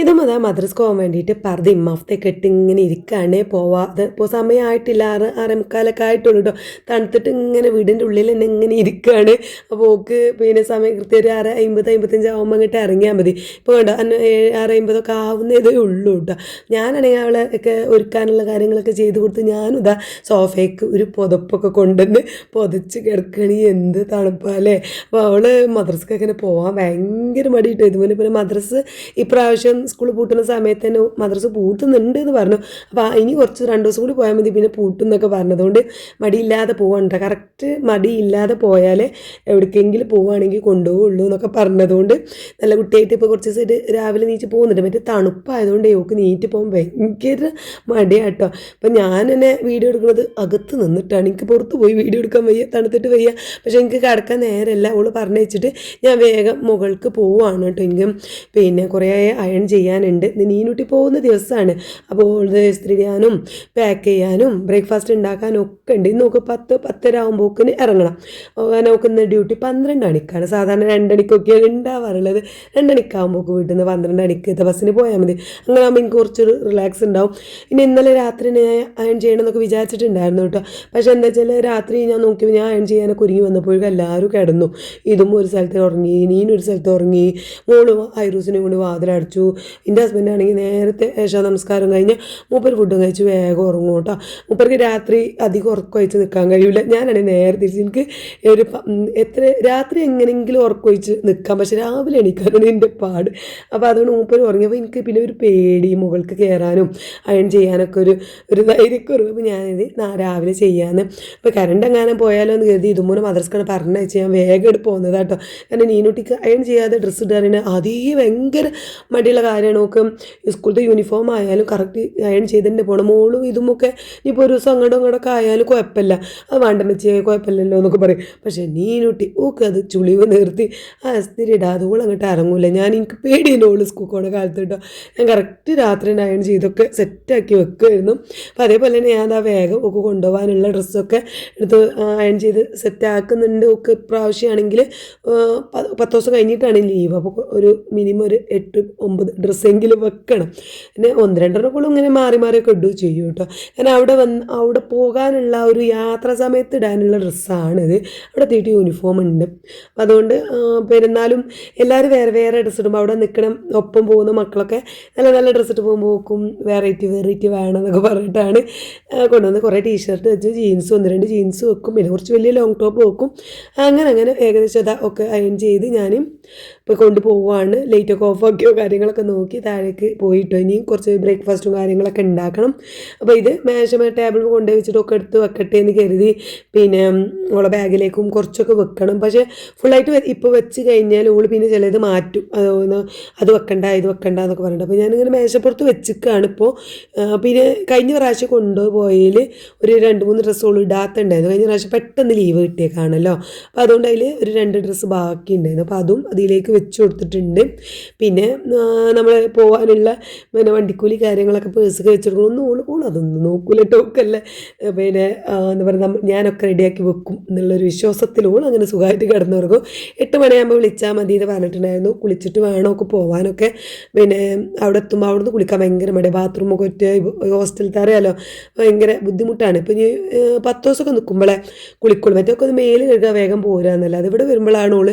ഇതും അതാ മദ്രസ് പോകാൻ വേണ്ടിയിട്ട് പർദ്ദ ഇമ്മാഫത്തെ കെട്ടി ഇങ്ങനെ ഇരിക്കാണേ. പോവാതെ ഇപ്പോൾ സമയമായിട്ടില്ല ആറ് ആറേമുക്കാലൊക്കെ ആയിട്ടുള്ളൂ കേട്ടോ തണുത്തിട്ട് ഇങ്ങനെ വീടിന്റെ ഉള്ളിൽ തന്നെ ഇങ്ങനെ ഇരിക്കുകയാണ് അപ്പോൾ ഓക്ക് പിന്നെ സമയം കൃത്യം ഒരു ആറ് അമ്പത് അമ്പത്തഞ്ച് ആകുമ്പോൾ അങ്ങോട്ട് ഇറങ്ങിയാൽ മതി. ഇപ്പോൾ വേണ്ട ആറ് അമ്പതൊക്കെ ആവുന്നതേ ഉള്ളൂ കേട്ടോ ഞാനാണെങ്കിൽ അവളെ ഒക്കെ ഒരുക്കാനുള്ള കാര്യങ്ങളൊക്കെ ചെയ്ത് കൊടുത്ത് ഞാനും ഇതാ സോഫയ്ക്ക് ഒരു പുതപ്പൊക്കെ കൊണ്ടുവന്ന് പുതച്ച് കിടക്കണി. എന്ത് തണുപ്പല്ലേ അപ്പോൾ അവൾ മദ്രസക്ക് പോകാൻ ഭയങ്കര മടിയിട്ട് ഇതുപോലെ പിന്നെ മദ്രസ് ഇപ്രാവശ്യം സ്കൂൾ പൂട്ടുന്ന സമയത്ത് തന്നെ മദ്രസ് പൂട്ടുന്നുണ്ട് എന്ന് പറഞ്ഞു. അപ്പോൾ ഇനി കുറച്ച് രണ്ട് ദിവസം കൂടി പോയാൽ മതി പിന്നെ പൂട്ടും എന്നൊക്കെ പറഞ്ഞതുകൊണ്ട് മടിയില്ലാതെ പോകണ്ട കറക്റ്റ് മടിയില്ലാതെ പോയാൽ എവിടേക്കെങ്കിലും പോവുകയാണെങ്കിൽ കൊണ്ടുപോകുള്ളൂ എന്നൊക്കെ പറഞ്ഞതുകൊണ്ട് നല്ല കുട്ടിയായിട്ട് ഇപ്പോൾ കുറച്ച് ദിവസമായിട്ട് രാവിലെ നീച്ച് പോകുന്നുണ്ട്. മറ്റേ തണുപ്പായതുകൊണ്ട് യോക്ക് നീറ്റ് പോകാൻ ഭയങ്കര മടിയാട്ടോ. അപ്പം ഞാൻ തന്നെ വീഡിയോ എടുക്കുന്നത് അകത്ത് നിന്നിട്ടാണ്. എനിക്ക് പുറത്ത് പോയി വീഡിയോ എടുക്കാൻ വയ്യ തണുത്തിട്ട് വയ്യ. പക്ഷേ എനിക്ക് കിടക്കാൻ നേരമല്ല അവൾ പറഞ്ഞു വെച്ചിട്ട് ഞാൻ വേഗം മുകൾക്ക് പോവുകയാണ് കേട്ടോ എനിക്ക് പിന്നെ കുറേ അയൺ ചെയ്യാനുണ്ട്. നീനൂട്ടി പോകുന്ന ദിവസമാണ്. അപ്പോൾ ഓൾഡ് ഇസ്ത്രി ചെയ്യാനും പാക്ക് ചെയ്യാനും ബ്രേക്ക്ഫാസ്റ്റ് ഉണ്ടാക്കാനും ഒക്കെ ഉണ്ട്. ഇന്ന് നോക്ക് പത്ത് പത്തര ആകുമ്പോക്കിന് ഇറങ്ങണം. നോക്കുന്ന ഡ്യൂട്ടി പന്ത്രണ്ട് മണിക്കാണ്. സാധാരണ രണ്ടണിക്കൊക്കെയാണ് ഉണ്ടാവാറുള്ളത്. രണ്ടണിക്കാകുമ്പോൾക്ക് വീട്ടിൽ നിന്ന് പന്ത്രണ്ട് മണിക്ക് ബസ്സിന് പോയാൽ മതി. അങ്ങനെ ആകുമ്പോൾ എനിക്ക് കുറച്ച് റിലാക്സ് ഉണ്ടാവും. ഇനി ഇന്നലെ രാത്രി ഞാൻ അയൺ ചെയ്യണമെന്നൊക്കെ വിചാരിച്ചിട്ടുണ്ടായിരുന്നു കേട്ടോ. പക്ഷേ എന്താ വെച്ചാൽ രാത്രി ഞാൻ നോക്കിയപ്പോൾ ഞാൻ അയൺ ചെയ്യാനൊക്കെ ഒരുങ്ങി വന്നപ്പോഴേക്കും എല്ലാവരും കിടന്നു. ഇതും ഒരു സ്ഥലത്ത് ഉറങ്ങി നീനും ഒരു സ്ഥലത്ത് ഉറങ്ങി. മോൾ ഐറൂസിനെ കൊണ്ട് വാതിലടച്ചു. എന്റെ ഹസ്ബൻഡ് ആണെങ്കിൽ നേരത്തെ ഏഷാ നമസ്കാരം കഴിഞ്ഞ് മൂപ്പർ ഫുഡും കഴിച്ച് വേഗം ഉറങ്ങും കേട്ടോ. മൂപ്പർക്ക് രാത്രി അധികം ഉറക്കം കഴിച്ച് നിൽക്കാൻ കഴിയില്ല ഞാനാണെങ്കിൽ നേരെ തിരിച്ച് എനിക്ക് ഒരു എത്ര രാത്രി എങ്ങനെയെങ്കിലും ഉറക്കം ഒഴിച്ച് നിൽക്കാം. പക്ഷെ രാവിലെ എണീക്കാനാണ് എന്റെ പാട്. അപ്പോൾ അതുകൊണ്ട് മൂപ്പർ ഉറങ്ങിയപ്പോൾ എനിക്ക് പിന്നെ ഒരു പേടി മുകൾക്ക് കയറാനും അയൺ ചെയ്യാനൊക്കെ ഒരു ഒരു ധൈര്യക്കുറവ്. അപ്പോൾ ഞാനിത് രാവിലെ ചെയ്യാമെന്ന് അപ്പോൾ കറണ്ട് എങ്ങാനും പോയാലോ എന്ന് കരുതി ഇതുമൂലം മദർസ്ക്കാണ് വെച്ചാൽ ഞാൻ വേഗം എടുത്ത് പോകുന്നത് കേട്ടോ. കാരണം നീനുട്ടിക്ക് അയൺ ചെയ്യാതെ ഡ്രസ്സ് ഇടാറിന് അതീ ഭയങ്കര മടിയുള്ള കാര്യമാണ്. നോക്കും സ്കൂളത്തെ യൂണിഫോം ആയാലും കറക്റ്റ് അയൺ ചെയ്തിട്ട് പോകണം മോളും ഇതുമൊക്കെ ഇനിയിപ്പോൾ ഒരു ദിവസം അങ്ങോട്ടും ഇങ്ങോട്ടൊക്കെ ആയാലും കുഴപ്പമില്ല. അത് വേണ്ട മെച്ചിയായി കുഴപ്പമില്ലല്ലോ എന്നൊക്കെ പറയും. പക്ഷേ നീനുട്ടി ഓക്കെ അത് ചുളിവ് നിർത്തി ആ അസ്ഥിരി ഇടാതെ ഓൾ അങ്ങോട്ട് ഇറങ്ങൂല ഞാൻ എനിക്ക് പേടിയാണ് ഓൾ സ്കൂൾ പോണ കാലത്ത് കേട്ടോ. ഞാൻ കറക്റ്റ് രാത്രി അയൺ ചെയ്തൊക്കെ സെറ്റാക്കി വെക്കുമായിരുന്നു അപ്പോൾ അതേപോലെ തന്നെ ഞാൻ ആ വേഗം ഒക്കെ കൊണ്ടുപോകാനുള്ള ഡ്രസ്സൊക്കെ എടുത്ത് അയൺ ചെയ്ത് സെറ്റാക്കുന്നുണ്ട് ഒക്കെ ഇപ്രാവശ്യമാണെങ്കിൽ പത്ത് ദിവസം കഴിഞ്ഞിട്ടാണ് ലീവ് അപ്പോൾ ഒരു മിനിമം ഒരു എട്ട് ഒമ്പത് ഡ്രസ്സെങ്കിലും വെക്കണം. പിന്നെ ഒന്ന് രണ്ടെണ്ണക്കുള്ളും ഇങ്ങനെ മാറി മാറിയൊക്കെ ഇടുകയും ചെയ്യും കേട്ടോ. കാരണം അവിടെ വന്ന് അവിടെ പോകാനുള്ള ഒരു യാത്ര സമയത്ത് ഇടാനുള്ള ഡ്രസ്സാണിത് അവിടെ തീട്ട് യൂണിഫോം ഉണ്ട്. അപ്പം അതുകൊണ്ട് പെരുന്നാലും എല്ലാവരും വേറെ വേറെ ഡ്രസ്സ് ഇടുമ്പോൾ അവിടെ നിൽക്കണം ഒപ്പം പോകുന്ന മക്കളൊക്കെ നല്ല നല്ല ഡ്രസ്സ് ഇട്ട് പോകുമ്പോൾ നോക്കും വെറൈറ്റി വെറൈറ്റി വേണം എന്നൊക്കെ പറഞ്ഞിട്ടാണ് കൊണ്ടുവന്ന് കുറേ ടീഷർട്ട് വെച്ച് ജീൻസ് ഒന്ന് രണ്ട് ജീൻസ് വെക്കും. പിന്നെ കുറച്ച് വലിയ ലോങ് ടോപ്പ് വെക്കും. അങ്ങനെ അങ്ങനെ ഏകദേശം ഒക്കെ അയൺ ചെയ്ത് ഞാനും ഇപ്പോൾ കൊണ്ടുപോവാണ്. ലൈറ്റൊക്കെ ഓഫാക്കിയോ കാര്യങ്ങളൊക്കെ നോക്കി താഴേക്ക് പോയിട്ടോ ഇനിയും കുറച്ച് ബ്രേക്ക്ഫാസ്റ്റും കാര്യങ്ങളൊക്കെ ഉണ്ടാക്കണം. അപ്പോൾ ഇത് മേശമേ ടേബിൾ കൊണ്ടുപോയി വെച്ചിട്ടൊക്കെ എടുത്ത് വെക്കട്ടെ എന്ന് കരുതി പിന്നെ ഓളെ ബാഗിലേക്കും കുറച്ചൊക്കെ വെക്കണം. പക്ഷേ ഫുള്ളായിട്ട് ഇപ്പോൾ വെച്ച് കഴിഞ്ഞാൽ ഓൾ പിന്നെ ചിലത് മാറ്റും. അത് അത് വെക്കണ്ട ഇത് വെക്കണ്ട എന്നൊക്കെ പറഞ്ഞിട്ട്. അപ്പോൾ ഞാനിങ്ങനെ മേശപ്പുറത്ത് വെച്ചിക്കാണ് ഇപ്പോൾ പിന്നെ കഴിഞ്ഞ പ്രാവശ്യം കൊണ്ടുപോയതിൽ ഒരു രണ്ട് മൂന്ന് ഡ്രസ്സ് ഓൾ ഇടാത്തുണ്ടായിരുന്നു. കഴിഞ്ഞ പ്രാവശ്യം പെട്ടെന്ന് ലീവ് കിട്ടിയേക്കാണല്ലോ. അപ്പോൾ അതുകൊണ്ട് അതിൽ ഒരു രണ്ട് ഡ്രസ്സ് ബാക്കി ഉണ്ടായിരുന്നു അപ്പോൾ അതും അതിലേക്ക് വെച്ച് കൊടുത്തിട്ടുണ്ട്. പിന്നെ നമ്മൾ പോകാനുള്ള പിന്നെ വണ്ടിക്കൂലി കാര്യങ്ങളൊക്കെ പേഴ്സ് കഴിച്ചെടുക്കണം ഒന്നും ഓൾ ഓൾ അതൊന്നും നോക്കൂല ടോക്കല്ല പിന്നെ എന്താ പറയുക ഞാനൊക്കെ റെഡിയാക്കി വെക്കും എന്നുള്ളൊരു വിശ്വാസത്തിൽ അങ്ങനെ സുഖമായിട്ട് കിടന്നുറങ്ങും. എട്ട് മണിയാകുമ്പോൾ വിളിച്ചാൽ മതി എന്ന് പറഞ്ഞിട്ടുണ്ടായിരുന്നു. കുളിച്ചിട്ട് വേണമൊക്കെ പോകാനൊക്കെ പിന്നെ അവിടെ എത്തുമ്പോൾ അവിടുന്ന് കുളിക്കാൻ ഭയങ്കര മടി ബാത്റൂമൊക്കെ ഒറ്റ ഹോസ്റ്റലത്തെ അറിയാലോ. ഭയങ്കര ബുദ്ധിമുട്ടാണ്. ഇപ്പം ഇനി പത്ത് ദിവസമൊക്കെ നിൽക്കുമ്പോഴേ കുളിക്കുള്ളൂ. മറ്റൊക്കെ ഒന്ന് മേൽ കഴുകാൻ വേഗം പോരാന്നല്ല അത് ഇവിടെ വരുമ്പോഴാണ് ഓൾ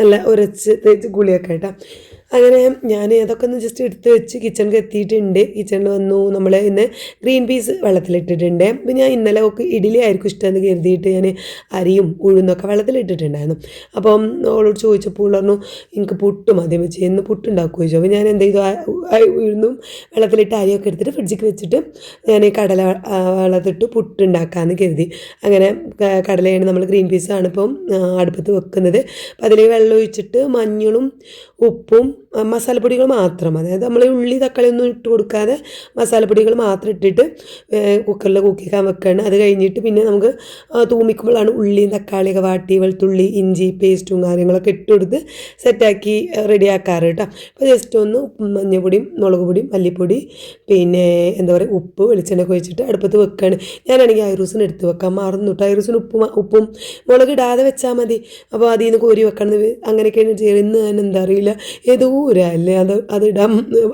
നല്ല ഉരച്ച് തേച്ച് കുളിയൊക്കെ കേട്ടോ. അങ്ങനെ ഞാൻ അതൊക്കെ ഒന്ന് ജസ്റ്റ് എടുത്ത് വെച്ച് കിച്ചണിൽ എത്തിയിട്ടുണ്ട്. കിച്ചണിൽ വന്നു. നമ്മൾ ഇന്ന് ഗ്രീൻ പീസ് വെള്ളത്തിലിട്ടിട്ടുണ്ട്. അപ്പം ഞാൻ ഇന്നലെ ഒക്കെ ഇഡ്ഡലി ആയിരിക്കും ഇഷ്ടമെന്ന് കരുതിയിട്ട് ഞാൻ അരിയും ഉഴുന്നൊക്കെ വെള്ളത്തിലിട്ടിട്ടുണ്ടായിരുന്നു. അപ്പം അവളോട് ചോദിച്ചപ്പോൾ പറഞ്ഞു എനിക്ക് പുട്ട് മതി വെച്ച് എന്ന് പുട്ടുണ്ടാക്കുക ചോദിച്ചു. അപ്പോൾ ഞാൻ എന്ത് ചെയ്തു? ഉഴുന്നും വെള്ളത്തിലിട്ട് അരിയൊക്കെ എടുത്തിട്ട് ഫ്രിഡ്ജിക്ക് വെച്ചിട്ട് ഞാൻ കടല വെള്ളത്തിട്ട് പുട്ടുണ്ടാക്കാമെന്ന് കരുതി. അങ്ങനെ കടലയാണ് നമ്മൾ ഗ്രീൻ പീസാണ് ഇപ്പം അടുപ്പത്ത് വെക്കുന്നത്. അപ്പം അതിലേക്ക് വെള്ളം ഒഴിച്ചിട്ട് മഞ്ഞളും ഉപ്പും മസാലപ്പൊടികൾ മാത്രം. അതായത് നമ്മൾ ഉള്ളി തക്കാളി ഒന്നും ഇട്ട് കൊടുക്കാതെ മസാലപ്പൊടികൾ മാത്രം ഇട്ടിട്ട് കുക്കറിൽ കുക്കിക്കാൻ വെക്കുകയാണ് അത് കഴിഞ്ഞിട്ട് പിന്നെ നമുക്ക് തൂമിക്കുമ്പോഴാണ് ഉള്ളിയും തക്കാളിയൊക്കെ വാട്ടി വെളുത്തുള്ളി ഇഞ്ചി പേസ്റ്റും കാര്യങ്ങളൊക്കെ ഇട്ട് കൊടുത്ത് സെറ്റാക്കി റെഡിയാക്കാറ് കേട്ടോ. അപ്പോൾ ജസ്റ്റ് ഒന്ന് മഞ്ഞൾപ്പൊടിയും മുളക് പൊടിയും മല്ലിപ്പൊടി പിന്നെ എന്താ പറയുക ഉപ്പ് വെളിച്ചെണ്ണ ഒഴിച്ചിട്ട് അടുപ്പത്ത് വെക്കുകയാണ് ഞാനാണെങ്കിൽ ഐറൂസിന് എടുത്ത് വെക്കാം. മറന്നു ഐറൂസിന് ഉപ്പും ഉപ്പും മുളക് ഇടാതെ വെച്ചാൽ മതി. അപ്പോൾ അതിൽ നിന്ന് കോരി വെക്കണം എന്ന് അങ്ങനെയൊക്കെയാണ് ചെയ്യുന്നത് ഇന്ന് ഞാൻ എന്താ അറിയില്ല. ഏതോ ഊരുക അല്ലേ? അത് അത് ഇടാൻ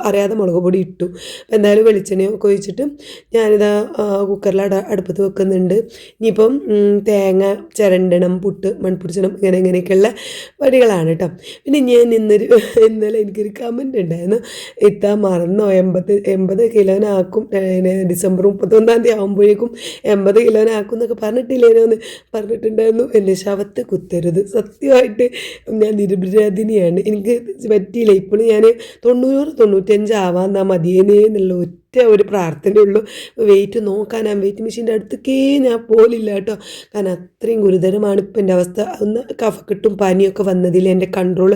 അറിയാതെ മുളക് പൊടി ഇട്ടു. എന്തായാലും വെളിച്ചെണ്ണയൊക്കെ ഒഴിച്ചിട്ട് ഞാനിതാ കുക്കറിൽ അട അടുപ്പത്ത് വെക്കുന്നുണ്ട്. ഇനിയിപ്പം തേങ്ങ ചിരണ്ടണം പുട്ട് മൺപൊടിച്ചണം ഇങ്ങനെ ഇങ്ങനെയൊക്കെയുള്ള വടികളാണ് കേട്ടോ. പിന്നെ ഞാൻ ഇന്നൊരു ഇന്നലെ എനിക്കൊരു കമന്റ് ഉണ്ടായിരുന്നു. ഇത്ത മറന്നോ? എൺപത് എൺപത് കിലോനാക്കും ഡിസംബർ മുപ്പത്തൊന്നാം തീയതി ആകുമ്പോഴേക്കും എൺപത് കിലോനാക്കും എന്നൊക്കെ പറഞ്ഞിട്ടില്ലേനോ എന്ന് പറഞ്ഞിട്ടുണ്ടായിരുന്നു. എന്റെ ശവത്ത് കുത്തരുത്. സത്യമായിട്ട് ഞാൻ നിരപരാധിനിയാണ്. എനിക്ക് പറ്റിയില്ല. ഇപ്പോഴും ഞാൻ തൊണ്ണൂറ് തൊണ്ണൂറ്റഞ്ച് ആവാന്നാ മതിയേനേ എന്നുള്ള ഒറ്റ ഒരു പ്രാർത്ഥനയുള്ളൂ വെയിറ്റ് നോക്കാൻ ആ വെയിറ്റ് മെഷീന്റെ അടുത്തേക്കേ ഞാൻ പോലില്ല കേട്ടോ. കാരണം അത്രയും ഗുരുതരമാണ് ഇപ്പം എന്റെ അവസ്ഥ. ഒന്ന് കഫക്കെട്ടും പനിയൊക്കെ വന്നതിൽ എന്റെ കൺട്രോൾ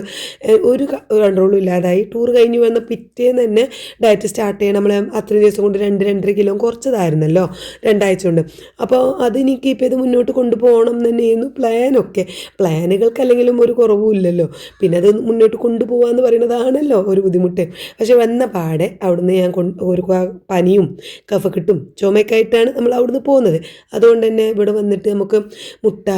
ഒരു കൺട്രോളും ഇല്ലാതായി. ടൂർ കഴിഞ്ഞ് വന്ന പിറ്റേന്ന് തന്നെ ഡയറ്റ് സ്റ്റാർട്ട് ചെയ്യണം. നമ്മൾ അത്രയും ദിവസം കൊണ്ട് രണ്ട് രണ്ടര കിലോ കുറച്ചതായിരുന്നല്ലോ രണ്ടാഴ്ച കൊണ്ട്. അപ്പോൾ അത് ഇനി കീപ്പ് ചെയ്ത് മുന്നോട്ട് കൊണ്ടുപോകണം തന്നെയായിരുന്നു പ്ലാനൊക്കെ പ്ലാനുകൾക്ക് അല്ലെങ്കിലും ഒരു കുറവും ഇല്ലല്ലോ. പിന്നെ അത് മുന്നോട്ട് കൊണ്ടുപോകാമെന്ന് പറയുന്നതാണല്ലോ ഒരു ബുദ്ധിമുട്ട്. പക്ഷെ വന്ന പാടെ അവിടുന്ന് ഞാൻ കൊണ്ട് ഒരു പനിയും കഫക്കെട്ടും ചുമയൊക്കെ ആയിട്ടാണ് നമ്മൾ അവിടുന്ന് പോകുന്നത്. അതുകൊണ്ട് തന്നെ ഇവിടെ വന്നിട്ട് നമുക്ക് മുട്ട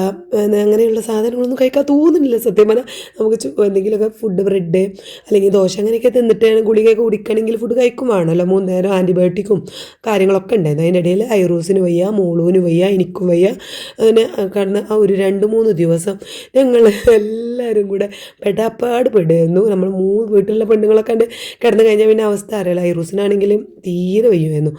അങ്ങനെയുള്ള സാധനങ്ങളൊന്നും കഴിക്കാൻ തോന്നുന്നില്ല. സത്യം പറഞ്ഞാൽ നമുക്ക് എന്തെങ്കിലുമൊക്കെ ഫുഡ് ബ്രെഡ് അല്ലെങ്കിൽ ദോശ അങ്ങനെയൊക്കെ തിന്നിട്ടാണ് ഗുളികയൊക്കെ കുടിക്കണമെങ്കിൽ ഫുഡ് കഴിക്കുവാണല്ലോ. മൂന്ന് നേരം ആന്റിബയോട്ടിക്കും കാര്യങ്ങളൊക്കെ ഉണ്ടായിരുന്നു. അതിന്റെ ഇടയിൽ ഐറൂസിന് വയ്യ മോളൂന് വയ്യ എനിക്കും വയ്യ. അങ്ങനെ കടന്ന് ആ ഒരു രണ്ട് മൂന്ന് ദിവസം ഞങ്ങൾ എല്ലാവരും കൂടെ പെടാപ്പാട് പെടുന്നു നമ്മൾ മൂന്ന് വീട്ടിലുള്ള പെണ്ണുങ്ങളൊക്കെ ഉണ്ട് കിടന്നു കഴിഞ്ഞാൽ പിന്നെ അവസ്ഥ അറിയില്ല. ഐറൂസിനാണെങ്കിലും തീരെ വയ്യുമായിരുന്നു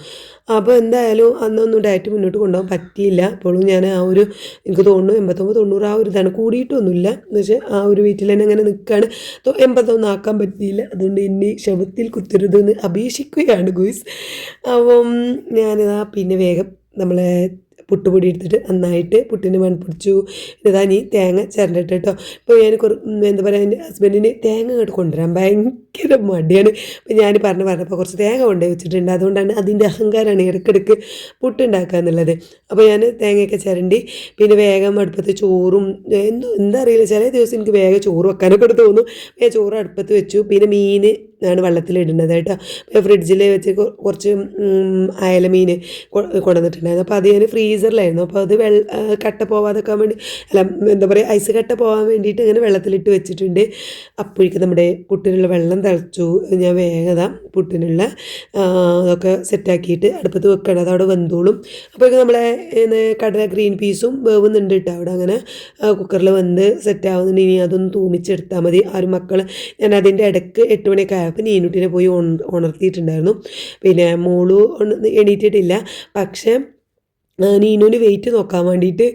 അപ്പോൾ എന്തായാലും അന്നൊന്നും ഡയറ്റ് മുന്നോട്ട് കൊണ്ടുപോകാൻ പറ്റിയില്ല. അപ്പോഴും ഞാൻ ആ ഒരു എനിക്ക് തോന്നുന്നു എൺപത്തൊമ്പത് തൊണ്ണൂറ് ആ ഒരു ഇതാണ്. കൂടിയിട്ടൊന്നുമില്ല. എന്ന് വെച്ചാൽ ആ ഒരു വീട്ടിൽ തന്നെ അങ്ങനെ നിൽക്കുകയാണ് എൺപത്തൊന്നും ആക്കാൻ പറ്റിയില്ല. അതുകൊണ്ട് ഇനി ശവത്തിൽ കുത്തരുതെന്ന് അപേക്ഷിക്കുകയാണ് ഗുയിസ്. അപ്പം ഞാനിതാ പിന്നെ വേഗം നമ്മളെ പുട്ടുപൊടി എടുത്തിട്ട് നന്നായിട്ട് പുട്ടിന് മൺപിടിച്ചു. ഇതാ നീ തേങ്ങ ചിരണ്ടിട്ട് കേട്ടോ ഇപ്പോൾ ഞാൻ എന്താ പറയുക എന്റെ ഹസ്ബൻഡിന് തേങ്ങ കേട്ട് കൊണ്ടുവരാൻ ഭയങ്കര മടിയാണ്. അപ്പോൾ ഞാൻ പറഞ്ഞു പറഞ്ഞപ്പോൾ കുറച്ച് തേങ്ങ കൊണ്ടുപോയി വെച്ചിട്ടുണ്ട്. അതുകൊണ്ടാണ് അതിന്റെ അഹങ്കാരമാണ് ഇടയ്ക്കിടയ്ക്ക് പുട്ടുണ്ടാക്കുക എന്നുള്ളത്. അപ്പോൾ ഞാൻ തേങ്ങയൊക്കെ ചിരണ്ടി പിന്നെ വേഗം അടുപ്പത്ത് ചോറും എന്തോ എന്താ അറിയില്ല. ചില ദിവസം എനിക്ക് വേഗം ചോറ് വെക്കാനൊക്കെ തോന്നും. ഞാൻ ചോറ് അടുപ്പത്ത് വെച്ചു. പിന്നെ മീൻ ആണ് വെള്ളത്തിലിടുന്നത് കേട്ടോ. അപ്പോൾ ഫ്രിഡ്ജിൽ വെച്ച് കുറച്ച് അയല മീൻ കൊണ്ടുവന്നിട്ടുണ്ടായിരുന്നു. അപ്പോൾ അത് ഞാൻ ഫ്രീസറിലായിരുന്നു അപ്പോൾ അത് വെള്ള കട്ട പോവാതെക്കാൻ വേണ്ടി അല്ല എന്താ പറയുക ഐസ് കട്ട പോകാൻ വേണ്ടിയിട്ട് ഇങ്ങനെ വെള്ളത്തിലിട്ട് വെച്ചിട്ടുണ്ട്. അപ്പോഴേക്കും നമ്മുടെ പുട്ടിനുള്ള വെള്ളം തിളച്ചു. ഞാൻ വേഗത പുട്ടിനുള്ള അതൊക്കെ സെറ്റാക്കിയിട്ട് അടുപ്പത്ത് വെക്കണം. അതവിടെ വെന്തോളും. അപ്പോഴേക്കും നമ്മളെ കടല ഗ്രീൻ പീസും വേവുന്നുണ്ട് കേട്ടോ. അവിടെ അങ്ങനെ കുക്കറിൽ വെന്ത് സെറ്റാവുന്നുണ്ട് ഇനി അതൊന്ന് തൂമിച്ചെടുത്താൽ മതി. ആ ഒരു മക്കൾ ഞാൻ അതിന്റെ ഇടയ്ക്ക് എട്ട് മണിയൊക്കെ ആയപ്പോൾ നീനുട്ടിനെ പോയി ഉണ- ഉണർത്തിയിട്ടുണ്ടായിരുന്നു. പിന്നെ മോളു എണീറ്റിട്ടില്ല. പക്ഷേ നീനുവിന് വെയിറ്റ് നോക്കാൻ വേണ്ടിയിട്ട്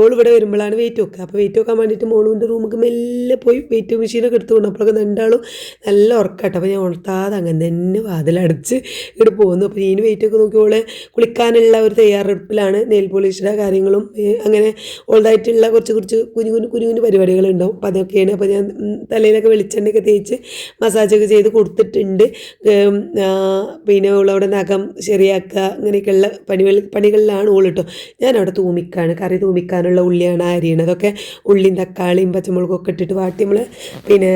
ഓൾ ഇവിടെ വരുമ്പോഴാണ് വെയിറ്റ് നോക്കുക അപ്പോൾ വെയിറ്റ് നോക്കാൻ വേണ്ടിയിട്ട് മോളുവിന്റെ റൂമിൽ മെല്ലെ പോയി വെയിറ്റ് മെഷീനൊക്കെ എടുത്ത് കൊണ്ട് അപ്പോഴൊക്കെ രണ്ടാളും നല്ല ഉറക്കട്ടെ. അപ്പോൾ ഞാൻ ഉണർത്താതെ അങ്ങനെ തന്നെ വാതിലടച്ച് ഇവിടെ പോകുന്നു അപ്പോൾ നീന് വെയിറ്റ് ഒക്കെ നോക്കി ഓളെ കുളിക്കാനുള്ള ഒരു തയ്യാറെടുപ്പിലാണ് നെയിൽ പോളിഷിന്റെ കാര്യങ്ങളും അങ്ങനെ ഓൾഡായിട്ടുള്ള കുറച്ച് കുറച്ച് കുഞ്ഞു കുഞ്ഞു കുഞ്ഞു കുഞ്ഞു പരിപാടികളുണ്ടാവും അപ്പോൾ അതൊക്കെയാണ്. അപ്പോൾ ഞാൻ തലയിലൊക്കെ വെളിച്ചെണ്ണയൊക്കെ തേച്ച് മസാജൊക്കെ ചെയ്ത് കൊടുത്തിട്ടുണ്ട്. പിന്നെ ഉള്ളവിടെ നഖം ശരിയാക്കുക അങ്ങനെയൊക്കെയുള്ള പണികൾ പണികളിലാണ് ഓൾ ഞാൻ ഞാനവിടെ തൂമിക്കാണ്. കറി തൂമിക്കാനുള്ള ഉള്ളിയാണ് അരിയണതൊക്കെ ഉള്ളിയും തക്കാളിയും പച്ചമുളകൊക്കെ ഇട്ടിട്ട് വാട്ടി നമ്മൾ പിന്നെ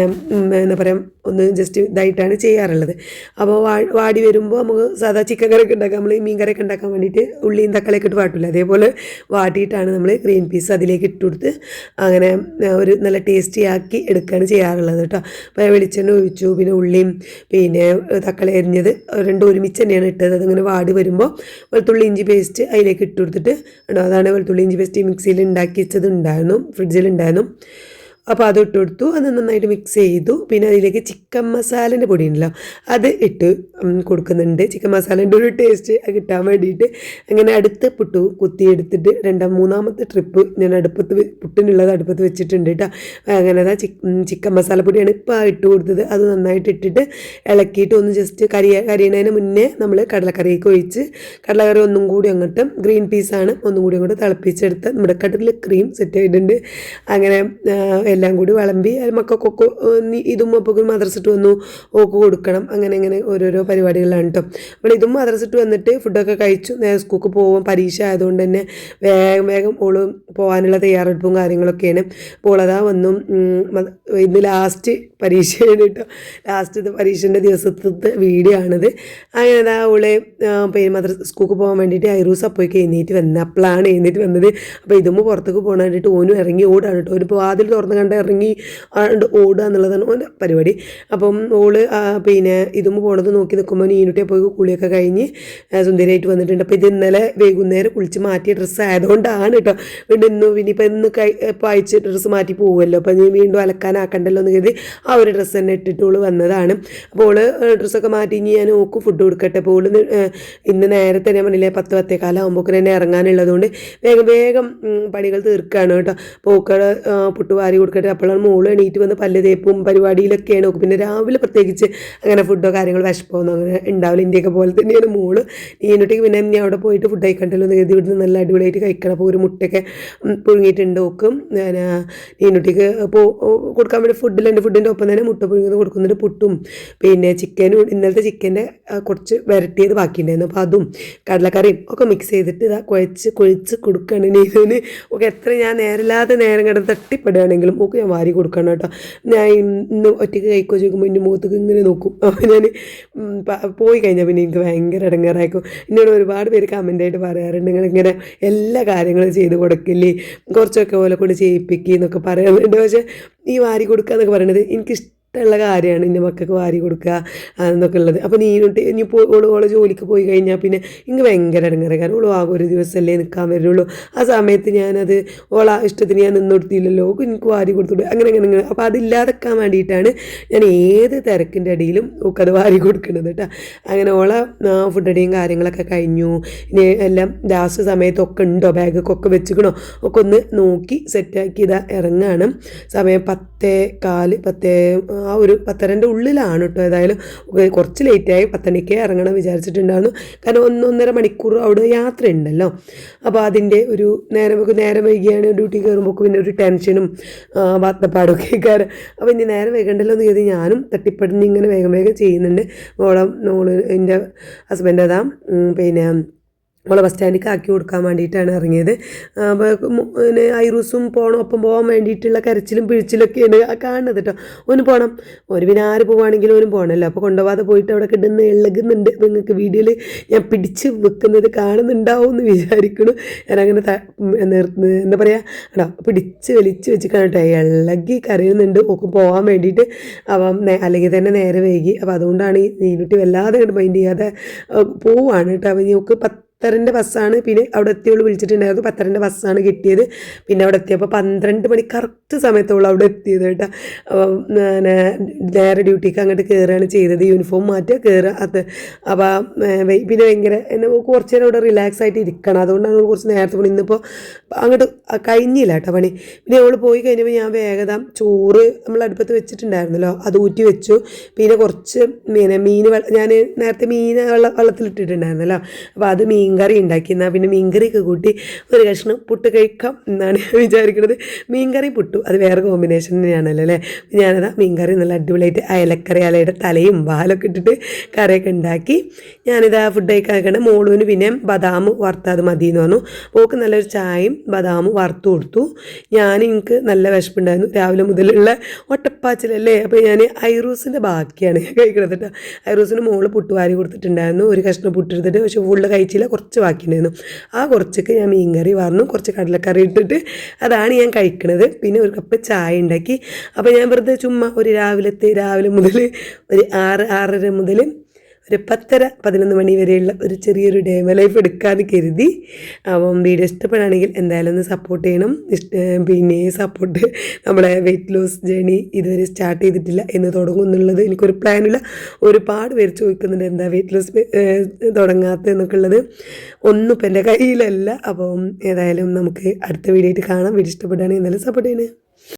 എന്താ പറയുക ഒന്ന് ജസ്റ്റ് ഇതായിട്ടാണ് ചെയ്യാറുള്ളത്. അപ്പോൾ വാടി വരുമ്പോൾ നമുക്ക് സാധാ ചിക്കൻ കറിയൊക്കെ ഉണ്ടാക്കാം നമ്മൾ മീൻ കറിയൊക്കെ ഉണ്ടാക്കാൻ വേണ്ടിയിട്ട് ഉള്ളിയും തക്കാളിയൊക്കെ ഇട്ട് വാട്ടില്ല അതേപോലെ വാട്ടിയിട്ടാണ് നമ്മൾ ഗ്രീൻ പീസ് അതിലേക്ക് ഇട്ട് കൊടുത്ത് അങ്ങനെ ഒരു നല്ല ടേസ്റ്റി ആക്കി എടുക്കുകയാണ് ചെയ്യാറുള്ളത് കേട്ടോ. അപ്പോൾ വെളിച്ചെണ്ണ ഒഴിച്ചു പിന്നെ ഉള്ളിയും പിന്നെ തക്കാളി അരിഞ്ഞത് രണ്ടും ഒരുമിച്ച് തന്നെയാണ് ഇട്ടത്. അതിങ്ങനെ വാടി വരുമ്പോൾ വെളുത്തുള്ളി ഇഞ്ചി പേസ്റ്റ് അതിലേക്ക് ഇട്ട് കൊടുത്തിട്ട് അതാണ് വെളുത്തുള്ളി ഇഞ്ചി പേസ്റ്റ് മിക്സിയിൽ ഉണ്ടാക്കി വെച്ചത് ഉണ്ടായിരുന്നു ഫ്രിഡ്ജിലുണ്ടായിരുന്നു അപ്പോൾ അത് ഇട്ട് അത് നന്നായിട്ട് മിക്സ് ചെയ്തു. പിന്നെ അതിലേക്ക് ചിക്കൻ മസാലേന്റെ പൊടി ഉണ്ടല്ലോ അത് ഇട്ട് കൊടുക്കുന്നുണ്ട്. ചിക്കൻ മസാലേന്റെ ഒരു ടേസ്റ്റ് കിട്ടാൻ വേണ്ടിയിട്ട് അങ്ങനെ അടുത്ത് പുട്ടു കുത്തിയെടുത്തിട്ട് രണ്ടാം മൂന്നാമത്തെ ട്രിപ്പ് ഞാൻ അടുപ്പത്ത് പുട്ടിനുള്ളത് അടുപ്പത്ത് വെച്ചിട്ടുണ്ട് കേട്ടോ അങ്ങനെ അതാ ചിക്കൻ മസാലപ്പൊടിയാണ് ഇപ്പോൾ ഇട്ട് കൊടുത്തത്. അത് നന്നായിട്ട് ഇട്ടിട്ട് ഇളക്കിയിട്ട് ഒന്ന് ജസ്റ്റ് കരി കരിയണതിന് മുന്നേ നമ്മൾ കടലക്കറിയൊക്കെ ഒഴിച്ച് കടലക്കറി ഒന്നും കൂടി അങ്ങോട്ട് ഗ്രീൻ പീസാണ് ഒന്നും കൂടി അങ്ങോട്ട് തിളപ്പിച്ചെടുത്ത് നമ്മുടെ കടലിൽ ക്രീം സെറ്റ് ആയിട്ടുണ്ട്. അങ്ങനെ എല്ലാം കൂടി വിളമ്പി മക്കൾക്കൊക്കെ ഇതും അപ്പോൾ മദ്രസിട്ട് വന്നു ഓക്ക് കൊടുക്കണം അങ്ങനെ അങ്ങനെ ഓരോരോ പരിപാടികളാണ് കേട്ടോ അപ്പോൾ ഇതും മദ്രസിട്ട് വന്നിട്ട് ഫുഡൊക്കെ കഴിച്ചു നേരെ സ്കൂൾക്ക് പോകും പരീക്ഷ ആയതുകൊണ്ട് തന്നെ വേഗം വേഗം ഓൾ പോകാനുള്ള തയ്യാറെടുപ്പും കാര്യങ്ങളൊക്കെയാണ്. അപ്പോൾ അതാ വന്നു ഇന്ന് ലാസ്റ്റ് പരീക്ഷയാണ് കേട്ടോ ലാസ്റ്റ് പരീക്ഷന്റെ ദിവസത്തെ വീഡിയോ ആണിത്. അങ്ങനെ അതാ അവളെ പിന്നെ മദ്രസ സ്കൂൾക്ക് പോകാൻ വേണ്ടിയിട്ട് ഐറൂസ് അപ്പോഴേക്ക് എഴുന്നേറ്റ് വന്നത് അപ്പോഴാണ് എഴുന്നേറ്റ് വന്നത്. അപ്പോൾ ഇതുമ്പോൾ പുറത്തേക്ക് പോകാൻ വേണ്ടിയിട്ട് ഓനും ഇറങ്ങി ഓടാണ് കേട്ടോ ഒരു വാതിൽ തുറന്ന് അങ്ങോട്ട് ഇറങ്ങി ആണ്ട് ഓടുക എന്നുള്ളതാണ് ഓന്റെ പരിപാടി. അപ്പം ഓൾ പിന്നെ ഇതും പോണത് നോക്കി നിൽക്കുമ്പോൾ നീനുട്ടിയെ പോയി കുളിയൊക്കെ കഴിഞ്ഞ് സുന്ദരിയായിട്ട് വന്നിട്ടുണ്ട്. അപ്പോൾ ഇത് ഇന്നലെ വൈകുന്നേരം കുളിച്ച് മാറ്റിയ ഡ്രസ്സ് ആയതുകൊണ്ടാണ് കേട്ടോ വീണ്ടും ഇന്ന് ഇനിയിപ്പോൾ ഇന്ന് കൈ അയച്ച് ഡ്രസ്സ് മാറ്റി പോകുമല്ലോ അപ്പോൾ നീ വീണ്ടും അലക്കാനാക്കണ്ടല്ലോ എന്ന് കരുതി ആ ഒരു ഡ്രസ്സ് തന്നെ ഇട്ടിട്ട് ഓൾ വന്നതാണ്. അപ്പോൾ ഓൾ ഡ്രസ്സൊക്കെ മാറ്റി ഇനി ഞാൻ ഓക്ക് ഫുഡ് കൊടുക്കട്ടെ. അപ്പോൾ ഓൾ ഇന്ന് നേരത്തെ ഞാൻ പറഞ്ഞില്ലേ പത്ത് പത്തേക്കാലാകുമ്പോൾ തന്നെ ഇറങ്ങാനുള്ളതുകൊണ്ട് വേഗം വേഗം പണികൾ തീർക്കുകയാണ് കേട്ടോ അപ്പോൾ ഓക്കടെ പുട്ട് വാരി കൊടുക്കട്ടെ. അപ്പോഴാണ് മോൾ എണീറ്റ് വന്ന് പല്ല് തേപ്പും പരിപാടിയിലൊക്കെയാണ്. നോക്കും പിന്നെ രാവിലെ പ്രത്യേകിച്ച് അങ്ങനെ ഫുഡോ കാര്യങ്ങളോ വിശപ്പൊന്നും അങ്ങനെ ഉണ്ടാവില്ല. ഇന്ത്യയൊക്കെ പോലെ തന്നെയാണ് മോൾ. ഈനൊട്ടിക്ക് പിന്നെ ഞാൻ അവിടെ പോയിട്ട് ഫുഡ് കഴിക്കണ്ടല്ലോ എന്ന് കരുതി ഇവിടുന്ന് നല്ല അടിപൊളിയായിട്ട് കഴിക്കണം. അപ്പോൾ ഒരു മുട്ടയൊക്കെ പുഴുങ്ങിയിട്ടുണ്ട് നോക്കും ഞാൻ ഈനൊട്ടിക്ക് ഇപ്പോൾ കൊടുക്കാൻ വേണ്ടി ഫുഡിലുണ്ട് ഫുഡിന്റെ ഒപ്പം തന്നെ മുട്ട പുഴുങ്ങിയത് കൊടുക്കുന്നുണ്ട്. പുട്ടും പിന്നെ ചിക്കനും ഇന്നലത്തെ ചിക്കന്റെ കുറച്ച് വരട്ടിയത് ബാക്കിയുണ്ടായിരുന്നു. അപ്പോൾ അതും കടലക്കറിയും ഒക്കെ മിക്സ് ചെയ്തിട്ട് ഇതാ കുഴച്ച് കുഴിച്ച് കൊടുക്കുകയാണ്. നീനുവിന് ഒക്കെ എത്ര ഞാൻ നേരമില്ലാതെ നേരം കിടന്ന് തട്ടിപ്പെടുകയാണെങ്കിലും ഒക്കെ ഞാൻ വാരി കൊടുക്കണം കേട്ടോ. ഞാൻ ഇന്ന് ഒറ്റയ്ക്ക് കഴിക്കോ ചോദിക്കുമ്പോൾ എന്റെ മുഖത്തേക്ക് ഇങ്ങനെ നോക്കും. അപ്പോൾ ഞാൻ പോയി കഴിഞ്ഞാൽ പിന്നെ എനിക്ക് ഭയങ്കര ഇടങ്ങാറായിരിക്കും. എന്നോട് ഒരുപാട് പേര് കമന്റായിട്ട് പറയാറുണ്ട്. നിങ്ങൾ ഇങ്ങനെ എല്ലാ കാര്യങ്ങളും ചെയ്ത് കൊടുക്കില്ലേ? കുറച്ചൊക്കെ പോലെ കൊണ്ട് ചെയ്യിപ്പിക്കുക എന്നൊക്കെ പറയാറുണ്ട്. പക്ഷേ ഈ വാരി കൊടുക്കുക എന്നൊക്കെ പറയുന്നത് എനിക്കിഷ്ടം ഇഷ്ടമുള്ള കാര്യമാണ് എന്റെ മക്കൾക്ക് വാരി കൊടുക്കുക എന്നൊക്കെ ഉള്ളത്. അപ്പോൾ നീനോട്ട് ഇനി പോയി ഓൾ ഓളെ ജോലിക്ക് പോയി കഴിഞ്ഞാൽ പിന്നെ ഇങ്ങ് ഭയങ്കര ഇടങ്ങേറെ. കാരണം ഓൾ ആകെ ഒരു ദിവസമല്ലേ നിൽക്കാൻ വരുള്ളൂ. ആ സമയത്ത് ഞാനത് ഓളെ ഇഷ്ടത്തിന് ഞാൻ നിന്ന് കൊടുത്തില്ലല്ലോ എനിക്ക് വാരി കൊടുത്തു അങ്ങനെ അങ്ങനെ അങ്ങനെ. അപ്പോൾ അതില്ലാതെക്കാൻ വേണ്ടിയിട്ടാണ് ഞാൻ ഏത് തിരക്കിന്റെ അടിയിലും ഒക്കെ അത് വാരി കൊടുക്കുന്നത് കേട്ടോ അങ്ങനെ ഓളെ ഫുഡ് അടിയും കാര്യങ്ങളൊക്കെ കഴിഞ്ഞു. ഇനി എല്ലാം ലാസ്റ്റ് സമയത്തൊക്കെ ഉണ്ടോ? ബാഗൊക്കെ വെച്ചിക്കണോ? ഒക്കെ ഒന്ന് നോക്കി സെറ്റാക്കി ഇതാ ഇറങ്ങാണ്. സമയം പത്തേ കാൽ പത്തേ ആ ഒരു പത്തരന്റെ ഉള്ളിലാണ് കേട്ടോ ഏതായാലും കുറച്ച് ലേറ്റായി പത്തണിക്ക് ഇറങ്ങണം വിചാരിച്ചിട്ടുണ്ടായിരുന്നു. കാരണം ഒന്നൊന്നര മണിക്കൂർ അവിടെ യാത്ര ഉണ്ടല്ലോ അപ്പോൾ അതിന്റെ ഒരു നേരം നേരം വൈകിയാണ് ഡ്യൂട്ടി കയറുമ്പോൾ പിന്നെ ഒരു ടെൻഷനും വാർത്തപ്പാടൊക്കെ കാരണം അപ്പോൾ ഇനി നേരം വൈകണ്ടല്ലോ എന്ന് കരുതി ഞാനും തട്ടിപ്പടിഞ്ഞ് ഇങ്ങനെ വേഗം വേഗം ചെയ്യുന്നുണ്ട്. മോളെ മോൾ എന്റെ ഹസ്ബൻഡ് അതാ പിന്നെ മോളെ ബസ് സ്റ്റാൻഡിലേക്ക് ആക്കി കൊടുക്കാൻ വേണ്ടിയിട്ടാണ് ഇറങ്ങിയത്. പിന്നെ ഐറൂസും പോകണം ഒപ്പം പോകാൻ വേണ്ടിയിട്ടുള്ള കരച്ചിലും പിഴിച്ചിലൊക്കെയാണ് കാണുന്നത് കേട്ടോ ഒന്ന് പോകണം ഒരു പിന്നെ ആര് പോവുകയാണെങ്കിലും ഒന്നും പോകണമല്ലോ അപ്പോൾ കൊണ്ടുപോകാതെ പോയിട്ട് അവിടെ കിടന്ന് ഇളകുന്നുണ്ട് നിങ്ങൾക്ക് വീഡിയോയിൽ ഞാൻ പിടിച്ച് വെക്കുന്നത് കാണുന്നുണ്ടാവും എന്ന് വിചാരിക്കുന്നു. ഞാനങ്ങനെ എന്താ പറയുക കേട്ടോ പിടിച്ച് വലിച്ച് വെച്ച് കേട്ടോ ഇളകി കരയുന്നുണ്ട്. ഒക്കെ പോകാൻ വേണ്ടിയിട്ട്. അപ്പം അല്ലെങ്കിൽ തന്നെ നേരെ വൈകി. അപ്പോൾ അതുകൊണ്ടാണ് ഈ നീനുട്ടി വല്ലാതെ മൈൻഡ് ചെയ്യാതെ പോവാണ് കേട്ടോ അപ്പം നമുക്ക് പത്തരന്റെ ബസ്സാണ്. പിന്നെ അവിടെ എത്തിയോളൂ വിളിച്ചിട്ടുണ്ടായിരുന്നു. പത്തരന്റെ ബസ്സാണ് കിട്ടിയത്. പിന്നെ അവിടെ എത്തിയപ്പോൾ പന്ത്രണ്ട് മണി കറക്റ്റ് സമയത്തോളം അവിടെ എത്തിയത് കേട്ടോ. നേരെ ഡ്യൂട്ടിക്ക് അങ്ങോട്ട് കയറുകയാണ് ചെയ്തത്. യൂണിഫോം മാറ്റുക കയറുക അത് അപ്പോൾ പിന്നെ ഭയങ്കര കുറച്ച് നേരം അവിടെ റിലാക്സ് ആയിട്ട് ഇരിക്കണം. അതുകൊണ്ടാണ് അവൾ കുറച്ച് നേരത്തെ പണി. ഇന്നിപ്പോൾ അങ്ങോട്ട് കഴിഞ്ഞില്ല കേട്ടോ പണി. പിന്നെ അവൾ പോയി കഴിഞ്ഞപ്പോൾ ഞാൻ വേഗത ചോറ് നമ്മൾ അടുപ്പത്ത് വെച്ചിട്ടുണ്ടായിരുന്നല്ലോ. അത് ഊറ്റി വെച്ചു. പിന്നെ കുറച്ച് പിന്നെ മീൻ ഞാൻ നേരത്തെ മീൻ വെള്ള വെള്ളത്തിലിട്ടിട്ടുണ്ടായിരുന്നല്ലോ. അപ്പോൾ അത് മീൻകറി ഉണ്ടാക്കി. എന്നാൽ പിന്നെ മീൻകറിയൊക്കെ കൂട്ടി ഒരു കഷ്ണം പുട്ട് കഴിക്കാം എന്നാണ് ഞാൻ വിചാരിക്കുന്നത് മീൻകറി പുട്ടു അത് വേറെ കോമ്പിനേഷൻ തന്നെയാണല്ലോ അല്ലേ? ഞാനതാ മീൻകറി നല്ല അടിപൊളിയായിട്ട് അയലക്കറി അലയുടെ തലയും വാലൊക്കെ ഇട്ടിട്ട് കറിയൊക്കെ ഉണ്ടാക്കി. ഞാനിതാ ഫുഡ് കഴിക്കാൻ നിൽക്കണേ മോളുവിന് പിന്നെ ബദാം വറുത്താത് മതി എന്ന് പറഞ്ഞു. പോക്ക് നല്ലൊരു ചായയും ബദാം വറുത്തു കൊടുത്തു. ഞാൻ എനിക്ക് നല്ല വിശപ്പുണ്ടായിരുന്നു. രാവിലെ മുതലുള്ള ഒട്ടപ്പാച്ചിലല്ലേ? അപ്പോൾ ഞാൻ ഐറൂസിന്റെ ബാക്കിയാണ് ഞാൻ കഴിക്കണത് കേട്ടോ. ഐറൂസിന് മോൾ പുട്ടുവാരി കൊടുത്തിട്ടുണ്ടായിരുന്നു. ഒരു കഷ്ണം പുട്ടെടുത്തിട്ട് പക്ഷെ ഫുള്ള് കഴിച്ചില്ല. കുറച്ച് ബാക്കിയുണ്ടായിരുന്നു ആ കുറച്ചൊക്കെ ഞാൻ മീൻ കറി വാർന്നു. കുറച്ച് കടലക്കറി ഇട്ടിട്ട് അതാണ് ഞാൻ കഴിക്കണത്. പിന്നെ ഒരു കപ്പ് ചായ ഉണ്ടാക്കി അപ്പോൾ ഞാൻ വെറുതെ ചുമ്മാ ഒരു രാവിലത്തെ രാവിലെ മുതൽ ഒരു ആറ് ആറര മുതൽ ഒരു പത്തര പതിനൊന്ന് മണി വരെയുള്ള ഒരു ചെറിയൊരു ഡേമ ലൈഫ് എടുക്കാമെന്ന് കരുതി. അപ്പം വീഡിയോ ഇഷ്ടപ്പെടുകയാണെങ്കിൽ എന്തായാലും ഒന്ന് സപ്പോർട്ട് ചെയ്യണം. പിന്നെ സപ്പോർട്ട് നമ്മളെ വെയിറ്റ് ലോസ് ജേണി ഇതുവരെ സ്റ്റാർട്ട് ചെയ്തിട്ടില്ല എന്ന് തുടങ്ങും എന്നുള്ളത് എനിക്കൊരു പ്ലാനില്ല ഒരുപാട് പേര് ചോദിക്കുന്നുണ്ട് എന്താ വെയിറ്റ് ലോസ് തുടങ്ങാത്ത എന്നൊക്കെ ഉള്ളത്. ഒന്നും ഇപ്പം എന്റെ കയ്യിലല്ല. അപ്പം ഏതായാലും നമുക്ക് അടുത്ത വീഡിയോ ആയിട്ട് കാണാം. വീഡിയോ ഇഷ്ടപ്പെടുകയാണെങ്കിൽ എന്തായാലും സപ്പോർട്ട് ചെയ്യണേ.